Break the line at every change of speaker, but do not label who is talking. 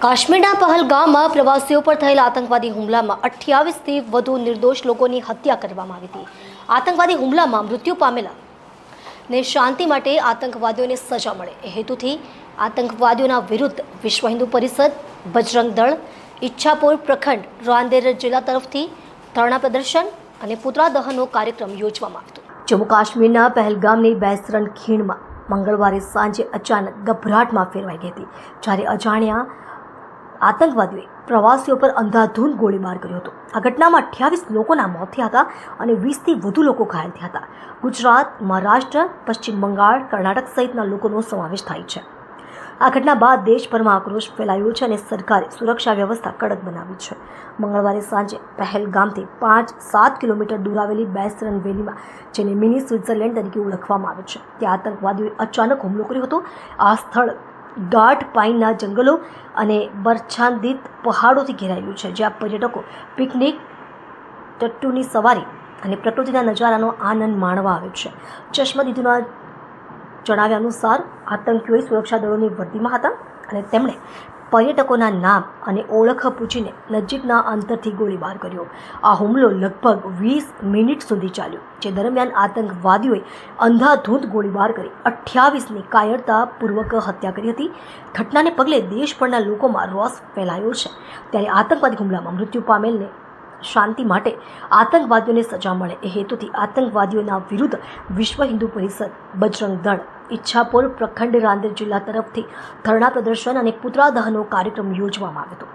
કાશ્મીરના પહલગામમાં પ્રવાસીઓ પર થયેલા આતંકવાદી હુમલામાં અઠ્યાવીસથી વધુ નિર્દોષ લોકોની હત્યા કરવામાં આવી હતી. આતંકવાદી હુમલામાં મૃત્યુ પામેલા ને શાંતિ માટે આતંકવાદીઓને સજા મળે. એ હેતુથી આતંકવાદીઓના વિરુદ્ધ વિશ્વ હિન્દુ પરિષદ, બજરંગ દળ, ઈચ્છાપુર પ્રખંડ, રાંદેર જિલ્લા તરફથી ધરણા પ્રદર્શન અને પુતળા દહનનો કાર્યક્રમ યોજવામાં આવ્યો જમ્મુ કાશ્મીરના પહેલગામની બેસરણ ખીણમાં મંગળવારે સાંજે અચાનક ગભરાટમાં ફેરવાઈ ગઈ હતી. જ્યારે અજાણ્યા આતંકવાદીઓએ પ્રવાસીઓ પર અંધાધૂંધ ગોળીબાર કર્યો હતો. આ ઘટનામાં અઠ્યાવીસ લોકોના મોત થયા હતા અને વીસથી વધુ લોકો ઘાયલ થયા હતા. ગુજરાત, મહારાષ્ટ્ર, પશ્ચિમ બંગાળ, કર્ણાટક સહિતના લોકોનો સમાવેશ થાય છે. આ ઘટના બાદ દેશભરમાં આક્રોશ ફેલાયો છે અને સરકારે સુરક્ષા વ્યવસ્થા કડક બનાવી છે. મંગળવારે સાંજે પહેલગામથી પાંચ સાત કિલોમીટર દૂર આવેલી બેસરન વેલીમાં, જેને મિની સ્વિટ્ઝરલેન્ડ તરીકે ઓળખવામાં આવે છે, ત્યાં આતંકવાદીઓએ અચાનક હુમલો કર્યો હતો. આ સ્થળ ગાઢ પાઇનના જંગલો અને બરછાંદિત પહાડોથી ઘેરાયેલું છે, જ્યાં પર્યટકો પિકનિક ટટ્ટુની સવારી અને પ્રકૃતિના નજારાનો આનંદ માણવા આવે છે. ચશ્મદીદુના જણાવ્યા અનુસાર આતંકીઓએ સુરક્ષા દળોની વર્દીમાં હતા અને તેમણે પર્યટકોના નામ અને ઓળખ પૂછીને નજીકના અંતરથી ગોળીબાર કર્યો. આ હુમલો લગભગ વીસ મિનિટ સુધી ચાલ્યો, જે દરમિયાન આતંકવાદીઓએ અંધાધૂંધ ગોળીબાર કરી અઠ્યાવીસની કાયરતાપૂર્વક હત્યા કરી હતી. ઘટનાને પગલે દેશભરના લોકોમાં રોષ ફેલાયો છે. ત્યારે આતંકવાદી હુમલામાં મૃત્યુ પામેલને શાંતિ માટે આતંકવાદીઓને સજા મળે એ હેતુથી આતંકવાદીઓના વિરુદ્ધ વિશ્વ હિન્દુ પરિષદ બજરંગ દળ ઈચ્છાપુર પ્રખંડ રાંદેર જિલ્લા તરફથી ધરણા પ્રદર્શન અને પુતળા દહનનો કાર્યક્રમ યોજવામાં આવ્યો હતો.